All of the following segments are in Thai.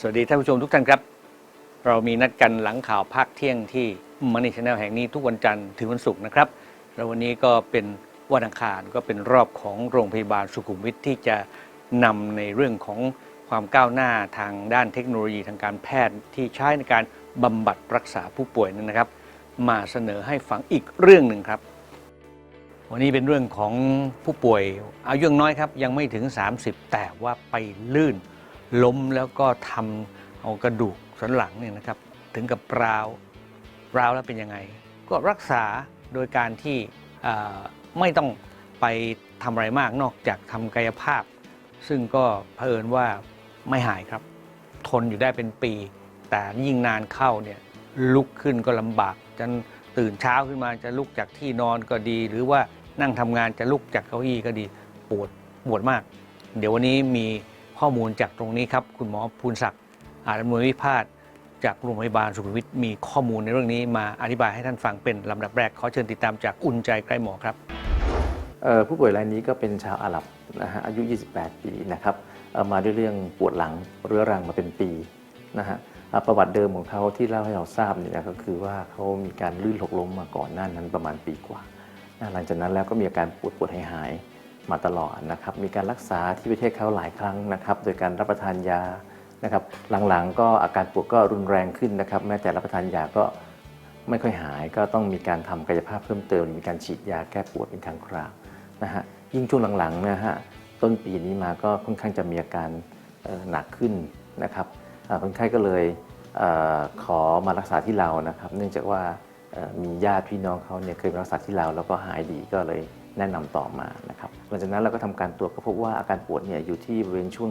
สวัสดีท่านผู้ชมทุกท่านครับ เรามีนัดกันหลังข่าวภาคเที่ยงที่มันนี่ชาแนลแห่งนี้ทุกวันจันทร์ถึงวันศุกร์นะครับแล้ววันนี้ก็เป็นวันอังคารก็เป็นรอบของโรงพยาบาลสุขุมวิทที่จะนำในเรื่องของความก้าวหน้าทางด้านเทคโนโลยีทางการแพทย์ที่ใช้ในการบำบัดรักษาผู้ป่วยนั้นนะครับ มาเสนอให้ฟังอีกเรื่องหนึ่งครับ วันนี้เป็นเรื่องของผู้ป่วยอายุยังน้อยครับยังไม่ถึง 30 แต่ว่าไปลื่น ล้มแล้วก็ทำเอากระดูกสันหลังเนี่ยนะครับ ถึงกับร้าวร้าวแล้วเป็นยังไง ก็รักษาโดยการที่ไม่ต้องไปทำอะไรมากนอกจากทำกายภาพ ซึ่งก็เผอิญว่าไม่หายครับ ทนอยู่ได้เป็นปี แต่ยิ่งนานเข้าเนี่ยลุกขึ้นก็ลำบากจนตื่นเช้าขึ้นมาจะลุกจากที่นอนก็ดี หรือว่านั่งทำงานจะลุกจากเก้าอี้ก็ดีปวดปวดมาก เดี๋ยววันนี้มี ข้อมูลจากตรงนี้ครับ คุณหมอภูลศักดิ์อาจดำเนินวิพาทจากโรงพยาบาลสุขุมวิทมีข้อมูลในเรื่องนี้มาอธิบายให้ท่านฟังเป็นลำดับแรกขอเชิญติดตามจากอุ่นใจใกล้หมอครับผู้ป่วยรายนี้ก็เป็นชาวอาหรับนะฮะอายุ 28 ปีนะครับมาด้วยเรื่องปวดหลังเรื้อรังมาเป็นปีนะฮะประวัติเดิมของเขาที่เล่าให้เราทราบเนี่ยนะก็คือว่าเขามีการลื่นหกล้มมาก่อนหน้านั้นประมาณปีกว่า หลังจากนั้นแล้วก็มีอาการปวดปวดหายหาย มาตลอดนะครับ มีการรักษาที่ประเทศเขาหลายครั้งนะครับ โดยการรับประทานยานะครับ หลังๆ ก็อาการปวดก็รุนแรงขึ้นนะครับ แม้แต่รับประทานยาก็ไม่ค่อยหาย ก็ต้องมีการทำกายภาพเพิ่มเติม มีการฉีดยาแก้ปวดเป็นครั้งคราวนะฮะ ยิ่งช่วงหลังๆนะฮะ ต้นปีนี้มาก็ค่อนข้างจะมีอาการหนักขึ้นนะครับคนไข้ก็เลยอขอมารักษาที่เรานะครับ เนื่องจากว่ามีญาติพี่น้องเขาเนี่ยเคยมารักษาที่เราแล้วก็หายดีก็เลย แนะนำต่อมานะครับหลังจากนั้นเราก็ทำการตรวจก็พบว่าอาการปวดเนี่ยอยู่ที่บริเวณช่วง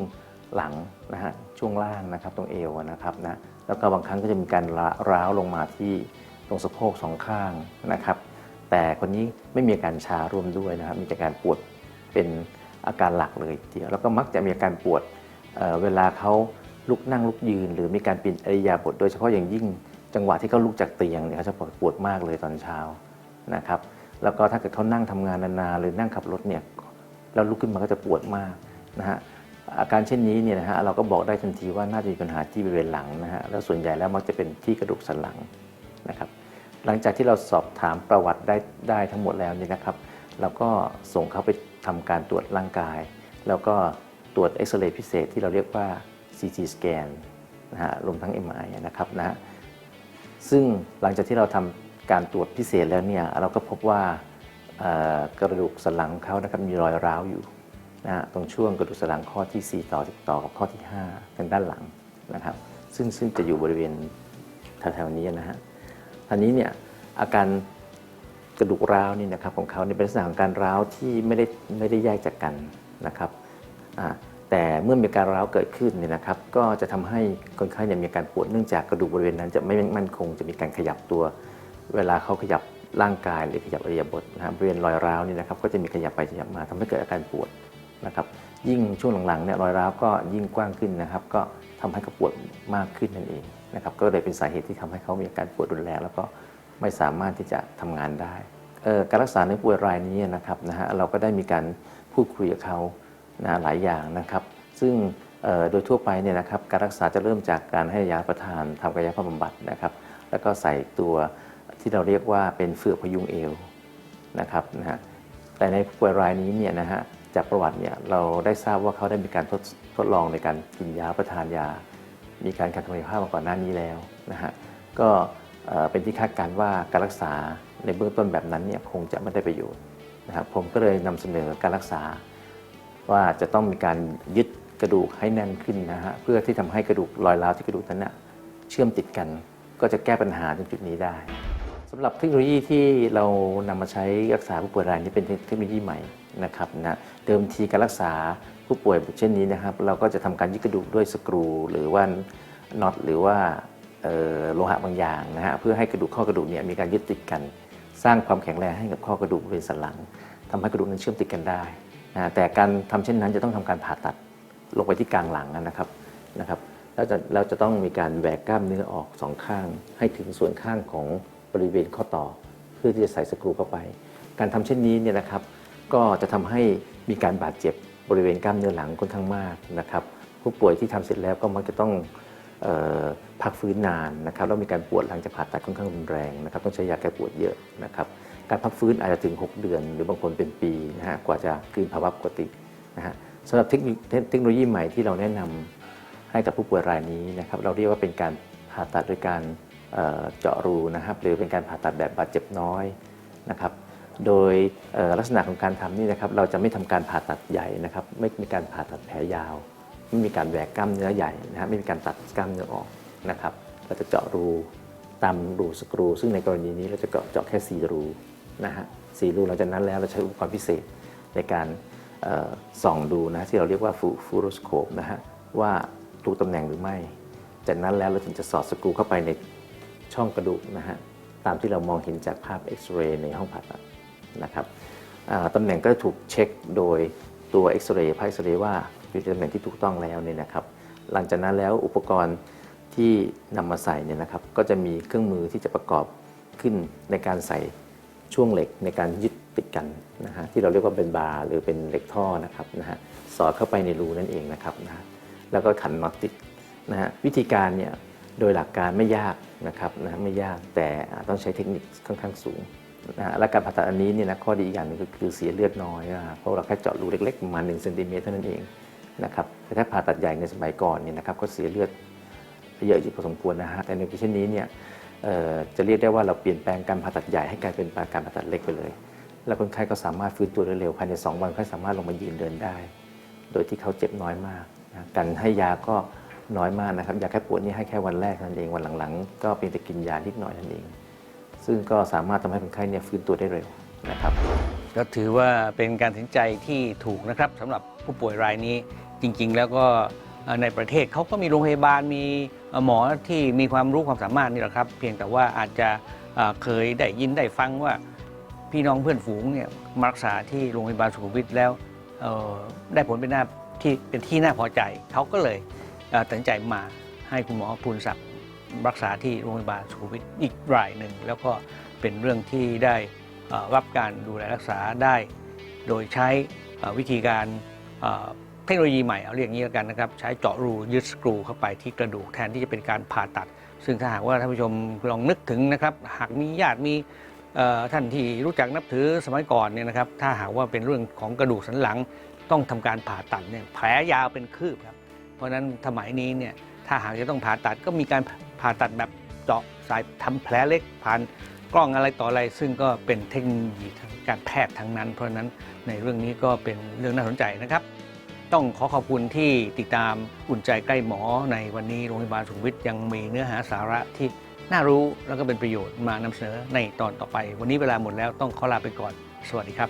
หลังนะฮะช่วงล่างนะครับตรงเอวนะครับนะแล้วก็บางครั้งก็จะมีการร้าวลงมาที่ตรงสะโพกสองข้างนะครับ แต่คนนี้ไม่มีอาการชาร่วมด้วยนะครับ มีแต่การปวดเป็นอาการหลักเลยทีเดียวแล้วก็มักจะมีอาการปวดเเวลาเขาลุกนั่งลุกยืน หรือมีการเปลี่ยนอริยาบถโดยเฉพาะอย่างยิ่งจังหวะที่เขาลุกจากเตียงเนี่ยเขาจะปวดปวดมากเลยตอนเช้านะครับ แล้วก็ถ้าเกิดเขานั่งทำงานนานๆหรือนั่งขับรถเนี่ยแล้วลุกขึ้นมาก็จะปวดมากนะฮะอาการเช่นนี้เนี่ยนะฮะเราก็บอกได้ทันทีว่าน่าจะมีปัญหาที่บริเวณหลังนะฮะแล้วส่วนใหญ่แล้วมักจะเป็นที่กระดูกสันหลังนะครับหลังจากที่เราสอบถามประวัติได้ได้ทั้งหมดแล้วเนี่ยนะครับ เราก็ส่งเขาไปทำการตรวจร่างกาย แล้วก็ตรวจเอ็กซเรย์พิเศษที่เราเรียกว่า CT scan นะฮะรวมทั้ง MRI นะครับนะฮะซึ่งหลังจากที่เราทำ การตรวจพิเศษแล้วเนี่ยเราก็พบว่ากระดูกสันหลังเขานะครับมีรอยร้าวอยู่นะตรงช่วงกระดูกสันหลังข้อที่ 4 ต่อติดต่อกับข้อที่ 5 ทางด้านหลังนะครับ ซึ่งซึ่งจะอยู่บริเวณแถวๆนี้นะฮะทีนี้เนี่ยอาการกระดูกร้าวนี่นะครับของเขาเนี่ยเป็นลักษณะของการร้าวที่ไม่ได้ไม่ได้แยกจากกันนะครับแต่เมื่อมีการร้าวเกิดขึ้นเนี่ยนะครับก็จะทำให้คนไข้เนี่ยมีอาการปวดเนื่องจากกระดูกบริเวณนั้นจะไม่มั่นคงจะมีการขยับตัว เวลาเขาขยับร่างกายหรือขยับอริยาบถนะครับบริเวณรอยร้าวนี่นะครับก็จะมีขยับไปขยับมาทำให้เกิดอาการปวดนะครับยิ่งช่วงหลังๆเนี่ยรอยร้าวก็ยิ่งกว้างขึ้นนะครับ ก็ทำให้เขาปวดมากขึ้นนั่นเองนะครับก็เลยเป็นสาเหตุที่ทำให้เขามีอาการปวดรุนแรงแล้วก็ไม่สามารถที่จะทำงานได้การรักษาในป่วยรายนี้นะครับนะฮะเราก็ได้มีการพูดคุยกับเขานะหลายอย่างนะครับ ซึ่งโดยทั่วไปเนี่ยนะครับการรักษาจะเริ่มจากการให้ยาประทานทำกายภาพบำบัดนะครับ แล้วก็ใส่ตัว ที่เราเรียกว่าเป็นเฟือกพยุงเอวนะครับนะฮะแต่ในผู้ป่วยรายนี้เนี่ยนะฮะจากประวัติเนี่ยเราได้ทราบว่าเขาได้มีการทดทดลองในการกินยาประทานยา มีการขัดกายภาพมาก่อนหน้านี้แล้วนะฮะก็เป็นที่คาดการณ์ว่าการรักษาในเบื้องต้นแบบนั้นเนี่ยคงจะไม่ได้ประโยชน์นะครับผมก็เลยนำเสนอการรักษา ว่าจะต้องมีการยึดกระดูกให้แน่นขึ้นนะฮะเพื่อที่ทำให้กระดูกรอยร้าวที่กระดูกนั้นนะเชื่อมติดกัน ก็จะแก้ปัญหาตรงจุดนี้ได้ สำหรับเทคโนโลยีที่เรานำมาใช้รักษาผู้ป่วยรายนี้เป็นเทคโนโลยีใหม่นะครับนะเดิมทีการรักษาผู้ป่วยเช่นนี้นะครับ เราก็จะทำการยึดกระดูกด้วยสกรู หรือว่าน็อตหรือว่าโลหะบางอย่างนะฮะเพื่อให้กระดูกข้อกระดูกเนี่ยมีการยึดติดกัน สร้างความแข็งแรงให้กับข้อกระดูกบริเวณสันหลังทำให้กระดูกนั้นเชื่อมติดกันได้นะแต่การทำเช่นนั้นจะต้องทำการผ่าตัดลงไปที่กลางหลังนะครับนะครับแล้วจะเราจะต้องมีการแหวกกล้ามเนื้อออกสองข้าง ให้ถึงส่วนข้างของ บริเวณข้อต่อ เพื่อที่จะใส่สกรูเข้าไป การทำเช่นนี้เนี่ยนะครับ ก็จะทำให้มีการบาดเจ็บบริเวณกล้ามเนื้อหลังค่อนข้างมากนะครับ ผู้ป่วยที่ทำเสร็จแล้วก็มักจะต้องออพักฟื้นนานนะครับแล้วมีการปวดหลังจากผ่าตัดค่อนข้างรุนแรงนะครับ ต้องใช้ยาแก้ปวดเยอะนะครับ การพักฟื้นอาจจะถึง 6 เดือน หรือบางคนเป็นปีนะฮะกว่าจะคืนภาวะปกตินะฮะสำหรับเทคโนโลยีใหม่ที่เราแนะนำให้กับผู้ป่วยรายนี้นะครับ เราเรียกว่าเป็นการผ่าตัดโดยการ เจาะรูนะครับ หรือเป็นการผ่าตัดแบบบาดเจ็บน้อยนะครับ โดยลักษณะของการทำนี่นะครับ เราจะไม่ทำการผ่าตัดใหญ่นะครับ ไม่มีการผ่าตัดแผลยาว ไม่มีการแหวกกล้ามเนื้อใหญ่นะฮะไม่มีการตัดกล้ามเนื้อออกนะครับ เราจะเจาะรูตามรูสกรู ซึ่งในกรณีนี้เราจะเจาะแค่4รูนะฮะสี่รูหลังจากนั้นแล้วเราใช้อุปกรณ์พิเศษในการส่องดูนะที่เราเรียกว่าฟูโรสโคปนะฮะว่าถูกตำแหน่งหรือไม่ จากนั้นแล้วเราถึงจะสอดสกรูเข้าไปใน ช่องกระดูกนะฮะตามที่เรามองเห็นจากภาพเอ็กซเรย์ในห้องผ่าตัดนะครับตำแหน่งก็ถูกเช็คโดยตัวเอ็กซเรย์ภาพเอ็กซเรย์ว่าอยู่ในตำแหน่งที่ถูกต้องแล้วเนี่ยนะครับ หลังจากนั้นแล้วอุปกรณ์ที่นำมาใส่เนี่ยนะครับ ก็จะมีเครื่องมือที่จะประกอบขึ้นในการใส่ช่วงเหล็กในการยึดติดกันนะฮะที่เราเรียกว่าเป็นบาร์หรือเป็นเหล็กท่อนะครับนะฮะสอดเข้าไปในรูนั่นเองนะครับนะฮะแล้วก็ขันน็อตติดนะฮะวิธีการเนี่ย โดยหลักการไม่ยากนะครับนะไม่ยากแต่ต้องใช้เทคนิคค่อนข้างสูงนะและการผ่าตัดอันนี้เนี่ยนะข้อดีอีกอย่างหนึงก็คือเสียเลือดน้อยนะเพราะเราแค่เจาะรูเล็กๆประมาณ1เซนติเมตรเท่านั้นเองนะครับแต่ถ้าผ่าตัดใหญ่ในสมัยก่อนเนี่ยนะครับก็เสียเลือดเยอะอยู่พอสมควรนะฮะแต่ในเช่นนี้เนี่ยจะเรียกได้ว่าเราเปลี่ยนแปลงการผ่าตัดใหญ่ให้กลายเป็นการผ่าตัดเล็กไปเลย แล้วคนไข้ก็สามารถฟื้นตัวได้เร็วภายใน 2 วันเขาสามารถลงมายืนเดินได้ โดยที่เขาเจ็บน้อยมากนะการให้ยาก็ น้อยมากนะครับยาแก้ปวดนี่ให้แค่วันแรกนั่นเองวันหลังๆ ก็เพียงแต่กินยานิดหน่อยนั่นเอง ซึ่งก็สามารถทำให้คนไข้เนี่ยฟื้นตัวได้เร็วนะครับก็ถือว่าเป็นการตัดสินใจที่ถูกนะครับสำหรับผู้ป่วยรายนี้จริง ๆ แล้วก็ในประเทศเขาก็มีโรงพยาบาลมีหมอที่มีความรู้ความสามารถนี่แหละครับ เพียงแต่ว่าอาจจะเคยได้ยินได้ฟังว่าพี่น้องเพื่อนฝูงเนี่ยมารักษาที่โรงพยาบาลสุขุมวิทแล้วได้ผลเป็นหน้าที่เป็นที่น่าพอใจเขาก็เลย ตัดสินใจมาให้คุณหมอภูลศักดิ์รักษาที่โรงพยาบาลสุขุมวิทอีกรายหนึ่ง แล้วก็เป็นเรื่องที่ได้รับการดูแลรักษาได้ โดยใช้วิธีการเทคโนโลยีใหม่เอาเรียกองนี้แล้วกันนะครับ ใช้เจาะรูยึดสกรูเข้าไปที่กระดูกแทนที่จะเป็นการผ่าตัด ซึ่งถ้าหากว่าท่านผู้ชมลองนึกถึงนะครับ หากมีญาติมีท่านที่รู้จักนับถือสมัยก่อนเนี่ยนะครับ ถ้าหากว่าเป็นเรื่องของกระดูกสันหลังต้องทำการผ่าตัดเนี่ยแผลยาวเป็นคืบครับ เพราะนั้นสมัยนี้เนี่ยถ้าหากจะต้องผ่าตัดก็มีการผ่าตัดแบบเจาะสายทำแผลเล็กผ่านกล้องอะไรต่ออะไร ซึ่งก็เป็นเทคโนโลยีทางการแพทย์ทั้งนั้น เพราะนั้นในเรื่องนี้ก็เป็นเรื่องน่าสนใจนะครับ ต้องขอขอบคุณที่ติดตามอุ่นใจใกล้หมอในวันนี้โรงพยาบาลสุขุมวิทยังมีเนื้อหาสาระที่น่ารู้แล้วก็เป็นประโยชน์มานำเสนอในตอนต่อไป วันนี้เวลาหมดแล้วต้องขอลาไปก่อน สวัสดีครับ